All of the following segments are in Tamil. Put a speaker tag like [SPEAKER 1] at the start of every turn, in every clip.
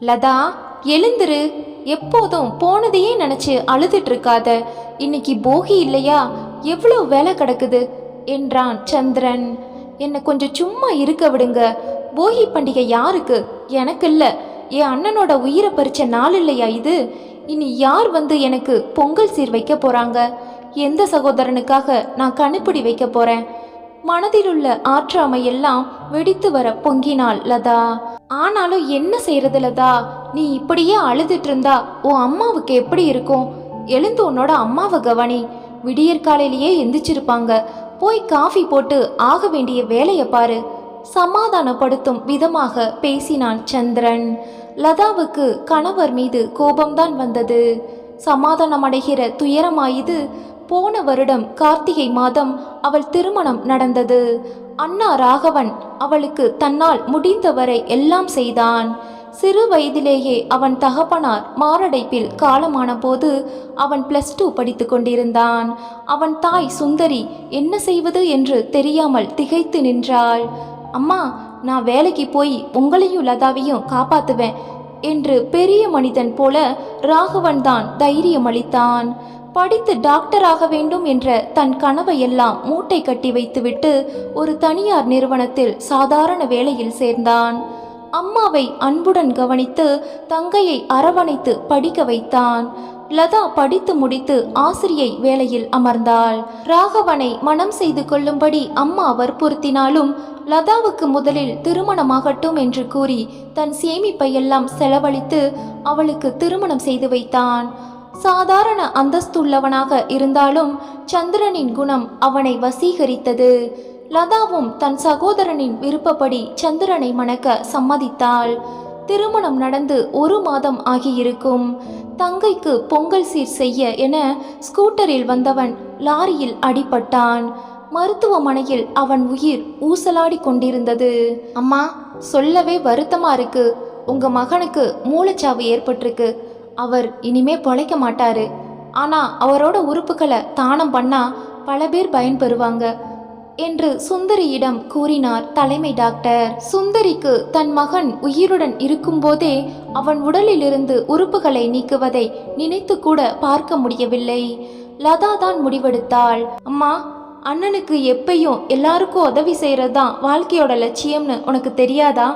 [SPEAKER 1] லதா எழுந்துரு. எப்போதும் போனதையே நினைச்சு அழுதுட்டு இருக்காத இன்னைக்கு போகி இல்லையா? எவ்வளோ வேலை கிடக்குது? என்றான் சந்திரன். என்னை கொஞ்சம் சும்மா இருக்க விடுங்க. போகி பண்டிகை யாருக்கு? எனக்கு இல்ல. என் அண்ணனோட உயிரை பறிச்ச நாள் இல்லையா இது? இனி யார் வந்து எனக்கு பொங்கல் சீர் வைக்க போறாங்க? எந்த சகோதரனுக்காக நான் கணுப்பிடி வைக்க போறேன்? மனதிலுள்ள ஆற்றாமை எல்லாம் வெடித்து வர பொங்கினாள் லதா. ஆனாலும் என்ன செய்யறது லதா? நீ இப்படியே அழுதுட்டு இருந்தா உன் அம்மாவுக்கு எப்படி இருக்கும்? எழுந்து உன்னோட அம்மாவை கவனி. விடியற்காலையிலேயே எந்திரிச்சிருப்பாங்க. போய் காஃபி போட்டு ஆக வேண்டிய வேலையை பாரு. சமாதானப்படுத்தும் விதமாக பேசினான் சந்திரன். லதாவுக்கு கணவர் மீது கோபம்தான் வந்தது. சமாதானம் அடைகிற துயரமாயுது போன வருடம் கார்த்திகை மாதம் அவள் திருமணம் நடந்தது. அண்ணா ராகவன் அவளுக்கு தன்னால் முடிந்தவரை எல்லாம் செய்தான். சிறு வயதிலேயே அவன் தகப்பனார் மாரடைப்பில் காலமான போது அவன் பிளஸ் டூ படித்து கொண்டிருந்தான். அவன் தாய் சுந்தரி என்ன செய்வது என்று தெரியாமல் திகைத்து நின்றாள். அம்மா நான் வேலைக்கு போய் உங்களையும் லதாவையும் காப்பாத்துவேன் என்று பெரிய மனிதன் போல ராகவன் தான் தைரியம் அளித்தான். படித்து டாக்டர் ஆக வேண்டும் என்ற தன் கனவையெல்லாம் மூட்டை கட்டி வைத்துவிட்டு ஒரு தனியார் நிறுவனத்தில் சாதாரண வேலையில் சேர்ந்தான். அம்மாவை அன்புடன் கவனித்து தங்கையை அரவணைத்து படிக்க வைத்தான். லதா படித்து முடித்து ஆசிரியை வேலையில் அமர்ந்தாள். ராகவனை மனம் செய்து கொள்ளும்படி அம்மா வற்புறுத்தினாலும் லதாவுக்கு முதலில் திருமணமாகட்டும் என்று கூறி தன் சேமிப்பை எல்லாம் செலவழித்து அவளுக்கு திருமணம் செய்து வைத்தான். சாதாரண அந்தஸ்துள்ளவனாக இருந்தாலும் சந்திரனின் குணம் அவனை வசீகரித்தது. லதாவும் தன் சகோதரனின் விருப்பப்படி சந்திரனை மணக்க சம்மதித்தாள். திருமணம் நடந்து ஒரு மாதம் ஆகியிருக்கும். தங்கைக்கு பொங்கல் சீர் செய்ய என ஸ்கூட்டரில் வந்தவன் லாரியில் அடிபட்டான். மருத்துவமனையில் அவன் உயிர் ஊசலாடி கொண்டிருந்தது. அம்மா சொல்லவே வருத்தமா இருக்கு. உங்க மகனுக்கு மூளைச்சாவு ஏற்பட்டிருக்கு. அவர் இனிமே பொழைக்க மாட்டாரு. ஆனா அவரோட உறுப்புகளை தானம் பண்ணா பல பேர் பயன்பெறுவாங்க என்று சுந்தரியிடம் கூறினார் தலைமை டாக்டர். சுந்தரிக்கு தன் மகன் உயிருடன் இருக்கும்போதே அவன் உடலிலிருந்து உறுப்புகளை நீக்குவதை நினைத்து கூட பார்க்க முடியவில்லை. லதா தான் முடிவெடுத்தாள். அம்மா அண்ணனுக்கு எப்பையும் எல்லாருக்கும் உதவி செய்கிறது தான் வாழ்க்கையோட லட்சியம்னு உனக்கு தெரியாதா?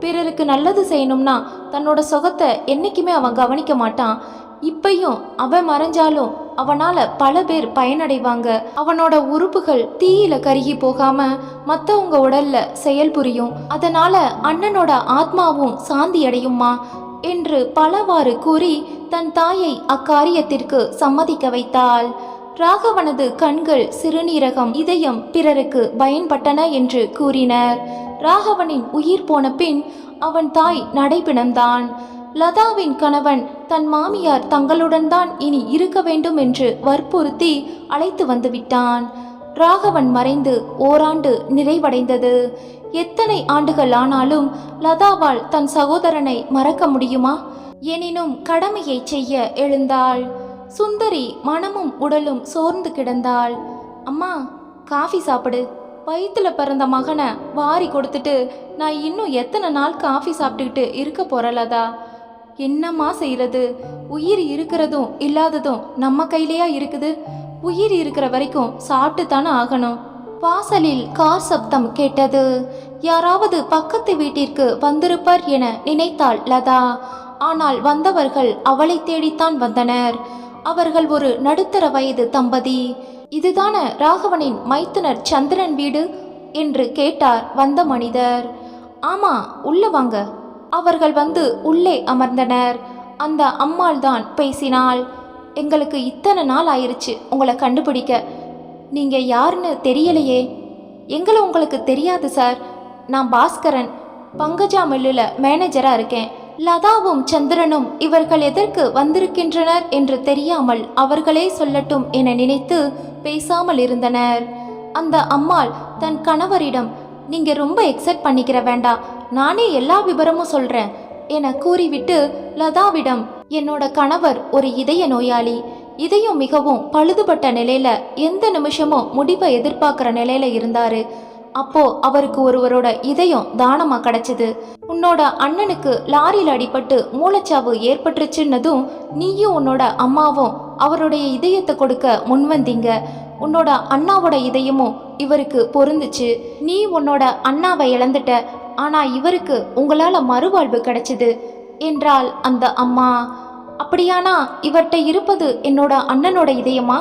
[SPEAKER 1] பிறருக்கு நல்லது செய்யணும்னா தன்னோட சுகத்தை என்றைக்குமே அவன் கவனிக்க மாட்டான். இப்பையும் அவன் மறைஞ்சாலும் அவனால பல பேர் பயனடைவாங்க. அவனோட உறுப்புகள் தீயில கருகி போகாம மத்தவங்க உடல்ல செயல் புரியும். அதனால அண்ணனோட ஆத்மாவும் சாந்தி அடையுமா என்று பலவாறு கூறி தன் தாயை அக்காரியத்திற்கு சம்மதிக்க வைத்தாள். ராகவனது கண்கள் சிறுநீரகம் இதயம் பிறருக்கு பயன்பட்டன என்று கூறினர். ராகவனின் உயிர் போன பின் அவன் தாய் நடைபிணந்தான் லதாவின் கணவன் தன் மாமியார் தங்களுடன் தான் இனி இருக்க வேண்டும் என்று வற்புறுத்தி அழைத்து வந்துவிட்டான். ராகவன் மறைந்து ஓராண்டு நிறைவடைந்தது. எத்தனை ஆண்டுகள் ஆனாலும் லதாவால் தன் சகோதரனை மறக்க முடியுமா? எனினும் கடமையை செய்ய எழுந்தாள். சுந்தரி மனமும் உடலும் சோர்ந்து கிடந்தாள். அம்மா காஃபி சாப்பிடு. வயிற்றுல பிறந்த மகனை வாரி கொடுத்துட்டு நான் இன்னும் எத்தனை நாள் காஃபி சாப்பிட்டுக்கிட்டு இருக்க போறலதா? என்னம்மா செய்யறது? உயிர் இருக்கிறதும் இல்லாததும் நம்ம கையிலேயா இருக்குது? உயிர் இருக்கிற வரைக்கும் சாப்பிட்டு தானே ஆகணும். வாசலில் கார் சப்தம் கேட்டது. யாராவது பக்கத்து வீட்டிற்கு வந்திருப்பார் என நினைத்தாள் லதா. ஆனால் வந்தவர்கள் அவளை தேடித்தான் வந்தனர். அவர்கள் ஒரு நடுத்தர வயது தம்பதி. இதுதான ராகவனின் மைத்துனர் சந்திரன் வீடு? என்று கேட்டார் வந்த மனிதர். ஆமா உள்ள வாங்க. அவர்கள் வந்து உள்ளே அமர்ந்தனர். அந்த அம்மாள் தான் பேசினாள். எங்களுக்கு இத்தனை நாள் ஆயிருச்சு உங்களை கண்டுபிடிக்க. நீங்க யாருன்னு தெரியலையே. எங்களை உங்களுக்கு தெரியாது சார். நான் பாஸ்கரன். பங்கஜா மில்லில் மேனேஜராக இருக்கேன். லதாவும் சந்திரனும் இவர்கள் எதற்கு வந்திருக்கின்றனர் என்று தெரியாமல் அவர்களே சொல்லட்டும் என நினைத்து பேசாமல் இருந்தனர். அந்த அம்மாள் தன் கணவரிடம் நீங்க ரொம்ப எக்ஸைட் பண்ணிக்கிற வேண்டாம் நானே எல்லா விவரமும் சொல்றேன் என கூறிவிட்டு லதாவிடம் என்னோட கணவர் ஒரு இதய நோயாளி. இதயம் மிகவும் பழுதுபட்ட நிலையில எந்த நிமிஷமும் முடிவை எதிர்பார்க்குற நிலையில இருந்தாரு. அப்போ அவருக்கு ஒருவரோட இதயம் தானமா கிடைச்சது? உன்னோட அண்ணனுக்கு லாரியில் அடிபட்டு மூளைச்சாவு ஏற்பட்டுருச்சுன்னதும் நீயும் உன்னோட அம்மாவும் அவருடைய இதயத்தை கொடுக்க முன்வந்தீங்க உன்னோட அண்ணாவோட இதயமும் இவருக்கு பொருந்துச்சு. நீ உன்னோட அண்ணாவை இழந்துட்ட. ஆனா இவருக்கு உங்களால மறுவாழ்வு கிடைச்சது என்றால் அந்த அம்மா. அப்படியானா இவர்கிட்ட இருப்பது என்னோட அண்ணனோட இதயமா?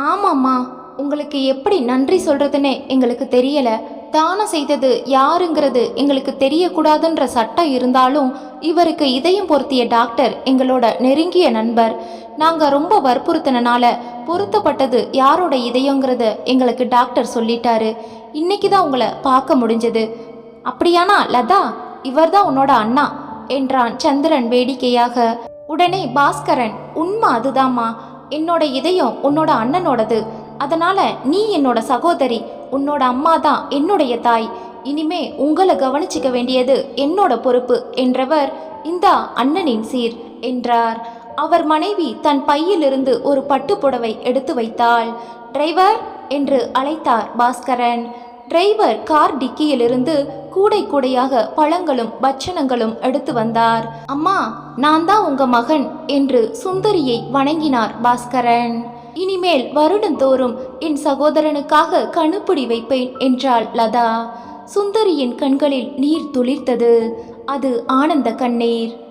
[SPEAKER 1] ஆமாம்மா. உங்களுக்கு எப்படி நன்றி சொல்றதுன்னு எங்களுக்கு தெரியல. தானம் செய்தது யாருங்கிறது எங்களுக்கு தெரியக்கூடாதுன்ற சட்டம் இருந்தாலும் இவருக்கு இதயம் பொருத்திய டாக்டர் எங்களோட நெருங்கிய நண்பர். நாங்கள் ரொம்ப வற்புறுத்தினால பொருத்தப்பட்டது யாரோட இதயங்கிறத எங்களுக்கு டாக்டர் சொல்லிட்டாரு. இன்னைக்கு தான் உங்களை பார்க்க முடிஞ்சது. அப்படியானா லதா இவர்தான் உன்னோட அண்ணா என்றான் சந்திரன் வேடிக்கையாக. உடனே பாஸ்கரன் உண்மை அதுதாம்மா. என்னோட இதயம் உன்னோட அண்ணனோடது. அதனால நீ என்னோட சகோதரி உன்னோட அம்மா தான் என்னுடைய தாய். இனிமே உங்களை கவனிச்சிக்க வேண்டியது என்னோட பொறுப்பு என்றவர் இந்தா அண்ணனின் சீர் என்றார். அவர் மனைவி தன் பையிலிருந்து ஒரு பட்டுப்புடவை எடுத்து வைத்தாள். டிரைவர் என்று அழைத்தார் பாஸ்கரன். டிரைவர் கார் டிக்கியிலிருந்து கூடை கூடையாக பழங்களும் பட்சணங்களும் எடுத்து வந்தார். அம்மா நான் தான் உங்க மகன் என்று சுந்தரியை வணங்கினார் பாஸ்கரன். இனிமேல் வருடந்தோறும் என் சகோதரனுக்காக கணுப்பிடி வைப்பேன் என்றாள் லதா. சுந்தரியின் கண்களில் நீர் துளிர்த்தது. அது ஆனந்த கண்ணீர்.